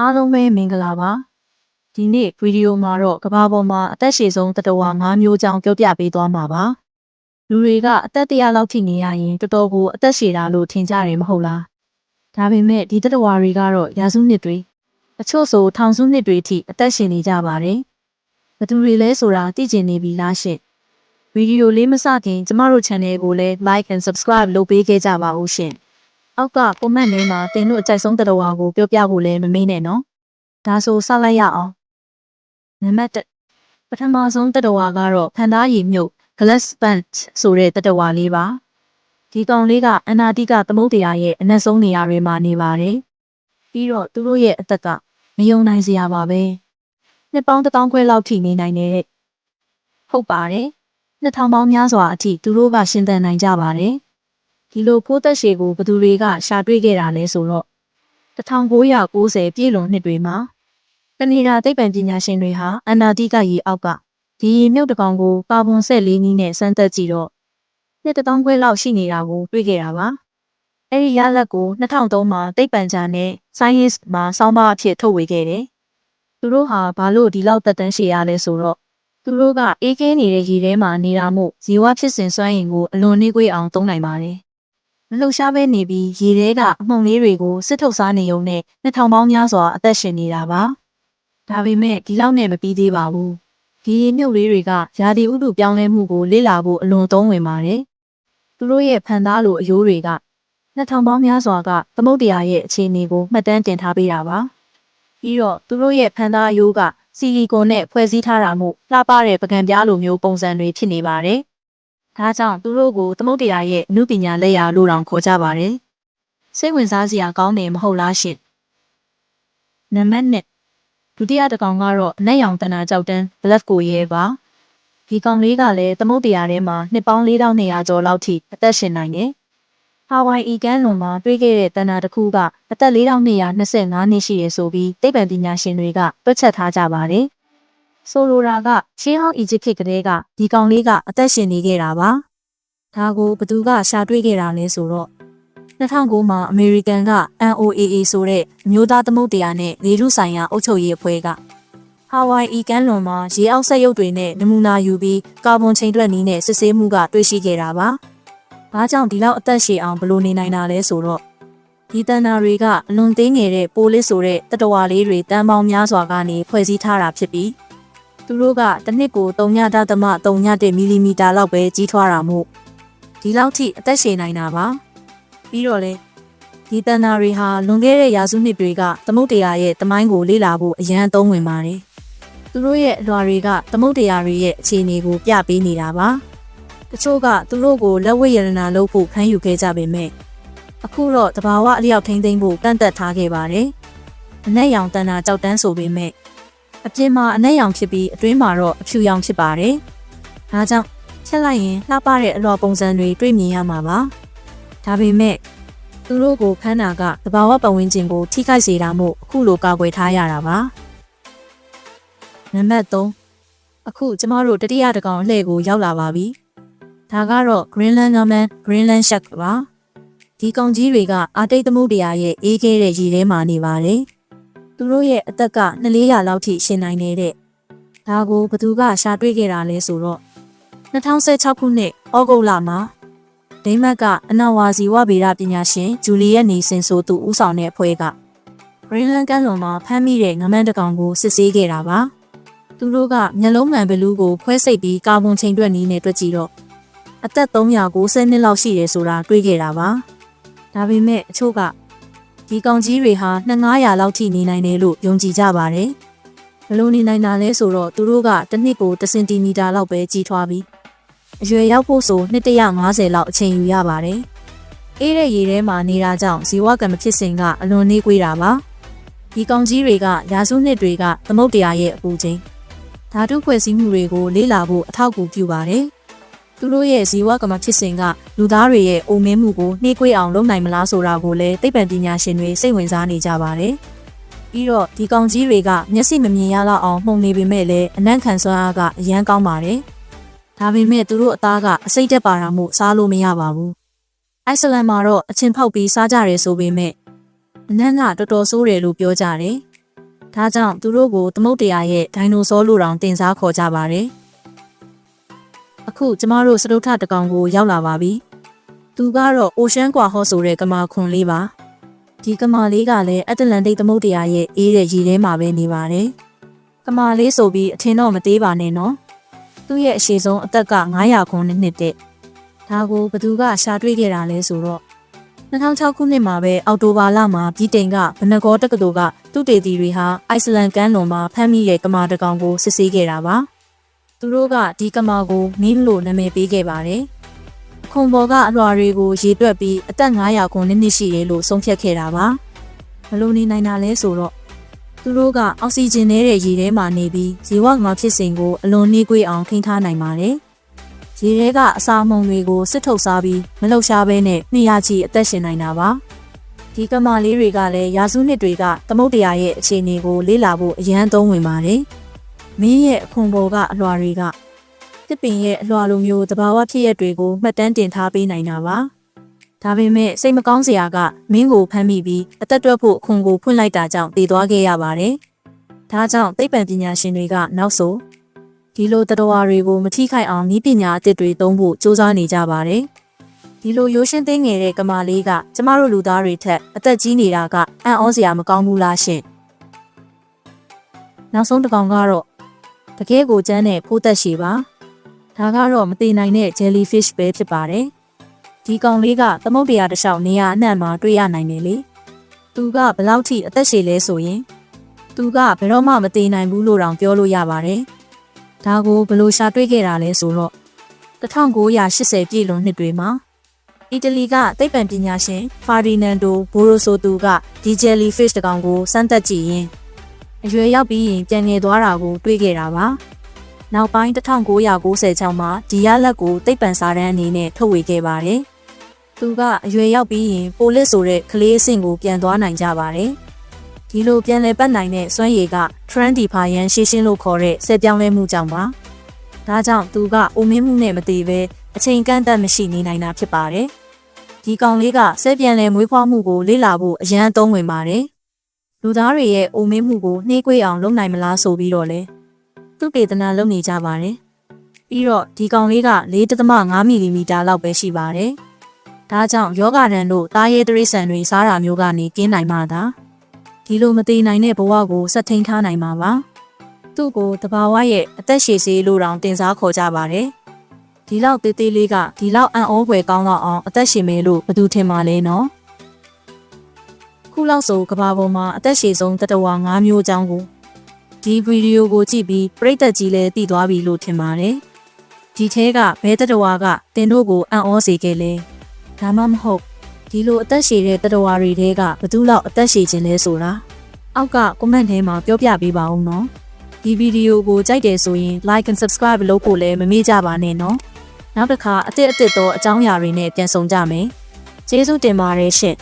အားလုံးပဲမင်္ဂလာပါဒီနေ့ဗီဒီယိုမှာတော့ကမ္ဘာပေါ်မှာအသက်ရှည်ဆုံးတတဝါ၅မျိုးကြောင်းပြောပြပေးသွားမှာပါလူတွေကအသက်တရာလောက်ထိနေရရင်တော်တော်ကိုအသက်ရှည်တာလို့ထင်ကြတယ်မဟုတ်လားဒါပေမဲ့ဒီတတဝါတွေကတော့ရာစုနှစ်တွေအချို့ဆိုထောင်စုနှစ်တွေထိအသက်ရှင်နေကြပါတယ်ဘယ်သူတွေလဲဆိုတာသိကျင်နေပြီလားရှင့်ဗီဒီယိုလေးမစခင်ကျမတို့ channel ကိုလည်း like and subscribe လုပ်ပေးခဲ့ကြပါဦးရှင် အောက်က comment ထဲမှာတင်တို့အကြိုက်ဆုံးတတော်ဝါကိုပြောပြဖို့လည်းမမေ့နဲ့နော်။ဒါဆိုစလိုက်ရအောင်။နံပါတ်1ပထမဆုံးတတော်ဝါကတော့ဖန်သားရည်မြုပ် glass bunch ဆိုတဲ့တတော်ဝါလေးပါ။ဒီကောင်လေးကအနာတိကသမုတ်တရားရဲ့အနက်ဆုံးနေရာတွေမှာနေပါတယ်။ပြီးတော့သူတို့ရဲ့အသက်ကမယုံနိုင်စရာပါပဲ။နှစ်ပေါင်းတစ်တောင်းခွဲလောက်ထိနေနိုင်တဲ့ဟုတ်ပါတယ်။နှစ်ထောင်ပေါင်းများစွာအထိသူတို့ကရှင်သန်နိုင်ကြပါတယ်။ ဒီလိုဖိုးသက်ရှည်ကိုဘသူတွေက ရှာတွေ့ခဲ့တာလဲဆိုတော့1990ပြည့်လွန်နှစ်တွေမှာကနေဒါသိပ္ပံပညာရှင်တွေဟာအနာတိကရေအောက်ကဒီရေမြုပ်တစ်ကောင်ကိုကာဗွန်ဆက်လေးနည်းနဲ့စမ်းသပ်ကြည့်တော့နှစ်တစ်တောင်းခွဲလောက်ရှိနေတာကိုတွေ့ခဲ့တာပါအဲ့ဒီရလဒ်ကို2003မှာသိပ္ပံဂျာနယ် Science မှာစောင်းပါအဖြစ်ထုတ်ဝေခဲ့တယ်သူတို့ဟာဘာလို့ဒီလောက်သက်တမ်းရှည်ရလဲဆိုတော့သူတို့ကအေးကင်းနေတဲ့ရေထဲမှာနေတာမို့ဇီဝဖြစ်စဉ်စွမ်းအင်ကိုအလွန်နှေးကွေးအောင်သုံးနိုင်ပါတယ် မလှုပ်ရှားပဲနေပြီးရေထဲကအမှုန်လေးတွေကိုစစ်ထုတ်စားနေုံနဲ့နှစ်ထောင်ပေါင်းများစွာအသက်ရှင်နေတာပါ။ဒါပေမဲ့ဒီလောက်နဲ့မပြီးသေးပါဘူး။ဒီရေမြုပ်လေးတွေကရာသီဥတုပြောင်းလဲမှုကိုလေ့လာဖို့အလွန်သုံးဝင်ပါတယ်။သူတို့ရဲ့ဖန်သားလိုအယိုးတွေကနှစ်ထောင်ပေါင်းများစွာကသမုတ်တရားရဲ့အခြေအနေကိုမှတ်တမ်းတင်ထားပေးတာပါ။ပြီးတော့သူတို့ရဲ့ဖန်သားအယိုးကဆီလီကွန်နဲ့ဖွဲ့စည်းထားတာမို့လှပတဲ့ပကံပြားလိုမျိုးပုံစံတွေဖြစ်နေပါတယ်။ ဒါကြောင့်သူတို့ကိုသမုတ်တရားရဲ့အမှုပညာလက်ရာလို့တောင်ခေါ်ကြပါတယ်။စိတ်ဝင်စားစရာကောင်းတယ်မဟုတ်လားရှင်။နံပါတ်1ဒုတိယတစ်ကောင်ကတော့အနက်ရောင်တနာကြောက်တန်း black ကိုရဲပါ။ဒီကောင်လေးကလည်းသမုတ်တရားထဲမှာနှစ်ပေါင်း4200ကျော်လောက်ထိအသက်ရှင်နိုင်တယ်။ဟာဝိုင်အီကန်လွန်မှာတွေ့ခဲ့တဲ့တနာတစ်ခုကအသက်4225နှစ်ရှိရဆိုပြီးသိပ္ပံပညာရှင်တွေကတွက်ချက်ထားကြပါတယ်။ ဆိုလိုတာကရှင်းဟောင်းအီဂျစ်ခေတ်ကတည်းကဒီကောင်လေးကအသက်ရှင်နေခဲ့တာပါ။ဒါကိုဘသူကရှာတွေ့ခဲ့တာလဲဆိုတော့2009မှာအမေရိကန်က NOAA ဆိုတဲ့အမျိုးသားသမုဒ္ဒရာနဲ့လေထုဆိုင်ရာအုပ်ချုပ်ရေးအဖွဲ့ကဟာဝိုင်အီကန်လွန်မှာရေအောက်ဆက်ရုပ်တွေနဲ့နမူနာယူပြီးကာဗွန်ချိန်တွက်နည်းနဲ့စစ်ဆေးမှုကတွေ့ရှိခဲ့တာပါ။ဘာကြောင့်ဒီလောက်အသက်ရှည်အောင်ဘလို့နေနိုင်တာလဲဆိုတော့ဒီတန်နာတွေကအလွန်သေးငယ်တဲ့ပိုလစ်ဆိုတဲ့တတဝါလေးတွေတန်ပေါင်းများစွာကနေဖွဲ့စည်းထားတာဖြစ်ပြီး သူတို့ကတစ်နှစ်ကို3.3မီလီမီတာလောက်ပဲကြီးထွားတာမို့ဒီလောက်ထိအသက်ရှည်နိုင်တာပါပြီးတော့လေဒီတန်နာတွေဟာလွန်ခဲ့တဲ့ရာစုနှစ်တွေကသမုတ်တရားရဲ့တမိုင်းကိုလေ့လာဖို့အရန်အသုံးဝင်ပါတယ်သူတို့ရဲ့အလွာတွေကသမုတ်တရားတွေရဲ့အခြေအနေကိုပြပေးနေတာပါတချို့ကသူတို့ကိုလက်ဝဲရတနာလုပ်ဖို့ဖမ်းယူခဲ့ကြပေမဲ့အခုတော့တဘာဝအလျောက်ထိမ့်သိမ့်ဖို့တန့်သက်ထားခဲ့ပါတယ်အနက်ရောင်တန်နာကြောက်တန်းဆိုပေမဲ့ အပြင်မှာအနက်ရောင်ဖြစ်ပြီးအတွင်းမှာတော့အဖြူရောင်ဖြစ်ပါတယ်။ဒါကြောင့်ချက်လိုက်ရင်လှပတဲ့အလွှာပုံစံတွေတွေ့မြင်ရမှာပါ။ဒါပေမဲ့သူတို့ကိုဖမ်းတာကသဘာဝပတ်ဝန်းကျင်ကိုထိခိုက်စေတာမို့အခုလိုကာကွယ်ထားရတာပါ။နံပါတ်3အခုကျမတို့တတိယတစ်ကောင်လှည့်ကိုရောက်လာပါပြီ။ဒါကတော့ Greenland Norman Greenland Shark ပါ။ဒီကောင်ကြီးတွေကအာတိတ်သမုဒ္ဒရာရဲ့အေးခဲတဲ့ရေထဲမှာနေပါတယ်။ သူတို့ရဲ့အသက်က200လောက်ထိရှင်နိုင်နေတဲ့ဒါကိုဘသူကရှာတွေ့ခဲ့တာလဲဆိုတော့2016ခုနှစ်ဩဂုတ်လမှာဒိမတ်ကအနာဝါစီဝဗေဒပညာရှင်ဂျူလီယက်နီစင်ဆိုသူဦးဆောင်တဲ့အဖွဲ့ကဂရင်းလန်ကန်လွန်မှာဖမ်းမိတဲ့ငမန်းတကောင်ကိုစစ်ဆေးခဲ့တာပါသူတို့ကမျက်လုံးမှန်ဘလူးကိုခွဲစိတ်ပြီးကာဗွန်ချိန်တွက်နည်းနဲ့တွက်ကြည့်တော့အသက်390နှစ်လောက်ရှိတယ်ဆိုတာတွေ့ခဲ့တာပါဒါပေမဲ့အချို့က ဒီကောင်ကြီးတွေဟာ2900လောက်ထိနေနိုင်တယ်လို့ယုံကြည်ကြပါတယ်။ဘလို့နေနိုင်တာလဲဆိုတော့သူတို့ကတစ်နှစ်ကို1စင်တီမီတာလောက်ပဲကြီးထွားပြီးအရွယ်ရောက်ဖို့ဆို250လောက်အချိန်ယူရပါတယ်။အေးတဲ့ရေထဲမှာနေတာကြောင့်ဇီဝကံမဖြစ်စဉ်ကအလွန်နှေးကွေးတာပါ။ဒီကောင်ကြီးတွေကရာစုနှစ်တွေကသမုတ်တရားရဲ့အပူချိန်ဓာတုဖွဲ့စည်းမှုတွေကိုလေ့လာဖို့အထောက်အကူပြုပါတယ်။ သူတို့ရဲ့ဇီဝကမဖြစ်စဉ်ကလူသားတွေရဲ့အုံမင်းမှုကိုနှေးကွေးအောင်လုပ်နိုင်မလားဆိုတာကိုလည်းသိပ္ပံပညာရှင်တွေစိတ်ဝင်စားနေကြပါတယ်။ပြီးတော့ဒီကောင်ကြီးတွေကမျက်စိမမြင်ရလောက်အောင်မှုန်နေပေမဲ့လည်းအနံ့ခံစွမ်းအားကအရန်ကောင်းပါတယ်။ဒါပေမဲ့သူတို့အသားကအစိတ်တက်ပါတာမို့စားလို့မရပါဘူး။အိုက်စလန်မှာတော့အချင်းဖောက်ပြီးစားကြရဲဆိုပေမဲ့အနံ့ကတော်တော်ဆိုးတယ်လို့ပြောကြတယ်ဒါကြောင့်သူတို့ကိုသမုတ်တရားရဲ့ဒိုင်နိုဆောလို့တောင်တင်စားခေါ်ကြပါတယ်။ အခုကျမတို့စတုထတကောင်ကိုရောက်လာပါပြီ။သူကတော့ Ocean Qua ဟောဆိုတဲ့ကမာခွန်လေးပါ။ဒီကမာလေးကလည်းအတ္တလန်တိတ်သမုတ်တရားရဲ့အေးတဲ့ရေထဲမှာပဲနေပါတယ်။ကမာလေးဆိုပြီးအထင်တော့မသေးပါနဲ့နော်။သူ့ရဲ့အရှိဆုံးအသက်က900ခွန်နှစ်တဲ့။ဒါကိုဘသူကရှာတွေ့ခဲ့တာလဲဆိုတော့2006ခုနှစ်မှာပဲအော်တိုဘာလမှာပြည်တိန်ကဗနဂောတက္ကသိုလ်ကသူတေတီတွေဟာအိုက်စလန်ကမ်းလွန်မှာဖမ်းမိတဲ့ကမာတကောင်ကိုစစ်ဆေးခဲ့တာပါ။ သူတို့ကဒီကမာကိုမင်းလို့နာမည်ပေးခဲ့ပါတယ်။ခွန်ဘော်ကအလွာတွေကိုရေတွက်ပြီးအသက်900ခွန်နည်းနည်းရှိတယ်လို့ဆုံးဖြတ်ခဲ့တာပါ။ဘလို့နေနိုင်တာလဲဆိုတော့သူတို့ကအောက်ဆီဂျင်နဲ့ရေထဲမှာနေပြီးဇီဝငါဖြစ်စဉ်ကိုအလွန်နှေးကွေးအောင်ထိန်းထားနိုင်ပါတယ်။ရေထဲကအစာမှုန်တွေကိုစစ်ထုတ်စားပြီးမလှုပ်ရှားဘဲနဲ့နှစ်ရချီအသက်ရှင်နိုင်တာပါဒီကမာလေးတွေကလည်းရာစုနှစ်တွေကသမုတ်တရားရဲ့အခြေအနေကိုလေ့လာဖို့အရန်သုံးဝင်ပါတယ် မင်းရဲ့အခွန်ပေါ်ကအလွှာတွေကတစ်ပင်ရဲ့အလွှာလိုမျိုးတဘာဝဖြစ်ရက်တွေကိုမှတ်တမ်းတင်ထားပေးနိုင်တာပါဒါပေမဲ့စိတ်မကောင်းစရာကမင်းကိုဖမ်းမိပြီးအသက်တွက်ဖို့အခွန်ကိုဖွင့်လိုက်တာကြောင့်တည်သွားခဲ့ရပါတယ်ဒါကြောင့်သိပ္ပံပညာရှင်တွေကနောက်ဆိုဒီလိုတတော်တွေကိုမထိခိုက်အောင်ဤပညာအသစ်တွေသုံးဖို့စူးစမ်းနေကြပါတယ်။ဒီလိုရိုးရှင်းသိငယ်တဲ့ကမာလေးကကျမတို့လူသားတွေထက်အသက်ကြီးနေတာကအံ့ဩစရာမကောင်းဘူးလားရှင်။နောက်ဆုံးတစ်ကောင်ကတော့ တကယ်ကိုကျန်းတဲ့ဖိုးသက်ရှိပါ။ဒါကတော့မသိနိုင်တဲ့ jellyfish ပဲဖြစ်ပါတယ်။ဒီကောင်လေးကသမုတ်တရားတစ်လျှောက်နေရာအနှံ့မှာတွေ့ရနိုင်တယ်လေ။သူကဘလောက်ထိအသက်ရှည်လဲဆိုရင် သူကဘယ်တော့မှမသိနိုင်ဘူးလို့တောင်ပြောလို့ရပါတယ်။ဒါကိုဘလို့ရှာတွေ့ခဲ့တာလဲဆိုတော့1980ပြည့်လွန်နှစ်တွေမှာအီတလီကသိပ္ပံပညာရှင်ဖာဒီနန်ဒိုဘိုရိုဆိုတူကဒီဂျယ်လီဖစ်တကောင်ကိုစမ်းသပ်ကြည့်ရင် အရွယ်ရောက်ပြီးရင်ပြန်ငယ်သွားတာကိုတွေ့ခဲ့တာပါ။နောက်ပိုင်း1996မှာဒီရလက်ကိုသိပ္ပံစာတမ်းအနေနဲ့ထုတ်ဝေခဲ့ပါတယ်။သူကအရွယ်ရောက်ပြီးရင်ပိုလစ်ဆိုတဲ့ကလေးအဆင့်ကိုပြန်သွားနိုင်ကြပါတယ်။ဒီလိုပြန်လည်ပတ်နိုင်တဲ့စွမ်းရည်က Trendifying ရှင်းရှင်းလို့ခေါ်တဲ့ဆက်ပြောင်းလဲမှုကြောင့်ပါ။ဒါကြောင့်သူကအိုမင်းမှုနဲ့မတည်ပဲအချိန်ကန့်သတ်မရှိနေနိုင်တာဖြစ်ပါတယ်။ဒီကောင်လေးကဆက်ပြန်လဲမွေးဖွားမှုကိုလေ့လာဖို့အရန်သုံးဝင်ပါတယ်။ လူသားတွေရဲ့အိုမင်းမှုကိုနှေးကွေးအောင်လုပ်နိုင်မလားဆိုပြီးတော့လေသူကေတနာလုပ်နေကြပါတယ်။ပြီးတော့ဒီကောင်လေးက4.5မီလီမီတာလောက်ပဲရှိပါတယ်။ဒါကြောင့်ယောဂရန်တို့တားရဲတရိษံတွေစားတာမျိုးကနေကင်းနိုင်မှသာ။ဒီလိုမသေးနိုင်တဲ့ဘဝကိုဆက်ထိန်ထားနိုင်မှာပါသူ့ကိုတဘာဝရဲ့အသက်ရှည်စေးလို့တောင်တင်စားခေါ်ကြပါတယ်ဒီလောက်သေးသေးလေးကဒီလောက်အံ့ဩဖွယ်ကောင်းတော့အောင်အသက်ရှင်မယ်လို့ဘယ်သူထင်မှာလဲနော် ခုလောက်ဆိုကဘာပေါ်မှာအသက်ရှည်ဆုံးတတဝါ၅မျိုးအကြောင်းကိုဒီဗီဒီယိုကိုကြည့်ပြီးပရိသတ်ကြီးလည်းသိသွားပြီလို့ထင်ပါတယ်ဒီထဲကဘဲတတဝါကတင်တို့ကိုအံ့ဩစေခဲ့လဲဒါမှမဟုတ်ဒီလိုအသက်ရှည်တဲ့တတဝါတွေတဲကဘသူလောက်အသက်ရှည်ခြင်းလဲဆိုတာအောက်က comment ထဲမှာပြောပြပေးပါဦးနော်ဒီဗီဒီယိုကိုကြိုက်တယ်ဆိုရင် like and subscribe လုပ်ဖို့လည်းမမေ့ကြပါနဲ့နော်နောက်တစ်ခါအစ်စ်အစ်စ်သောအကြောင်းအရာတွေနဲ့ပြန်ဆောင်ကြမယ်ကျေးဇူးတင်ပါတယ်ရှင့်